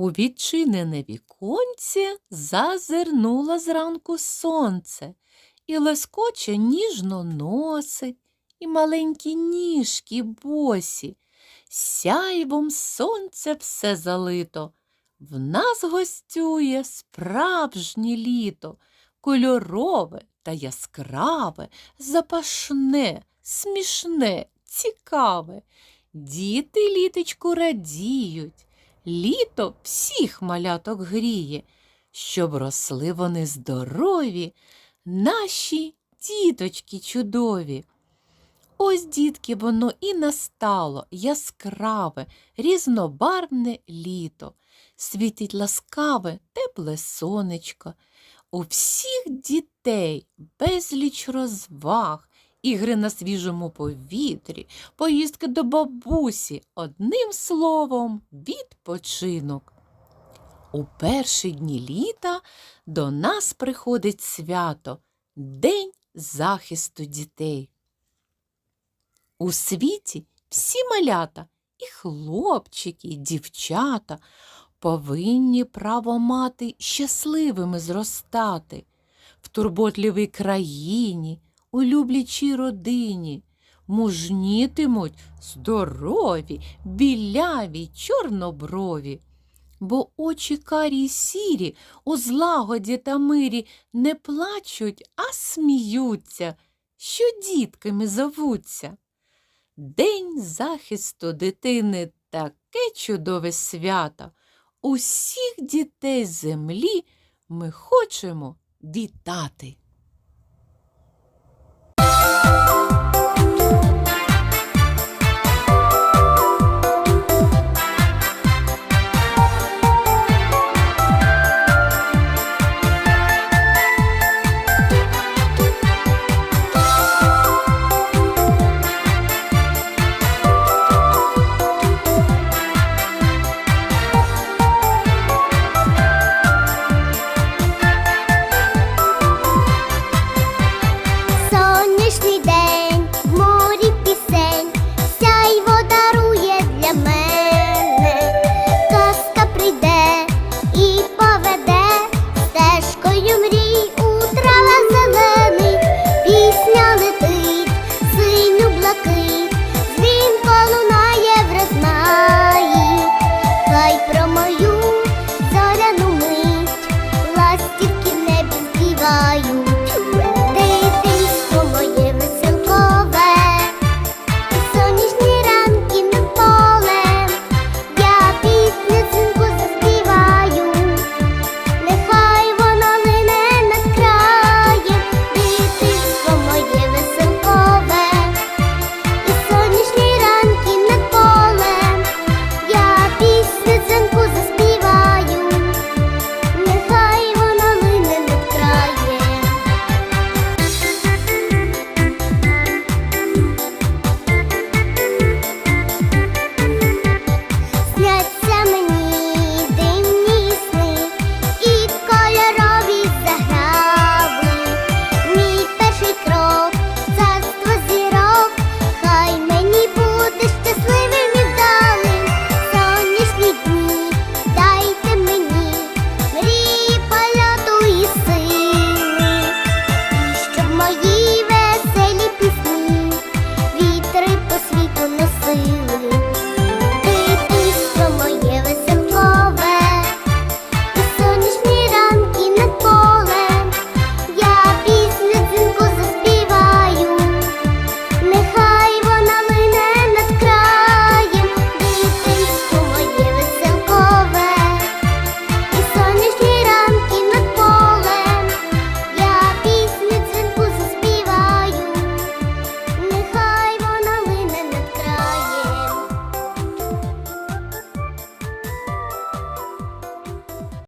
У відчинене віконце зазирнуло зранку сонце і лескоче ніжно носить, і маленькі ніжки босі. Сяйвом сонце все залито. В нас гостює справжнє літо, кольорове та яскраве, запашне, смішне, цікаве. Діти літочку радіють, літо всіх маляток гріє, щоб росли вони здорові, наші діточки чудові. Ось, дітки, воно і настало яскраве, різнобарвне літо, світить ласкаве, тепле сонечко. У всіх дітей безліч розваг, ігри на свіжому повітрі, поїздки до бабусі, одним словом, відпочинок. У перші дні літа до нас приходить свято День захисту дітей. У світі всі малята, і хлопчики, і дівчата повинні право мати щасливими зростати в турботливій країні, у люблячій родині. Мужнітимуть здорові, біляві, чорноброві. Бо очі карі й сірі у злагоді та мирі не плачуть, а сміються, що дітками зовуться. День захисту дитини таке чудове свято. Усіх дітей землі ми хочемо вітати. сонячний день, в морі пісень, сяйво дарує для мене, казка прийде і.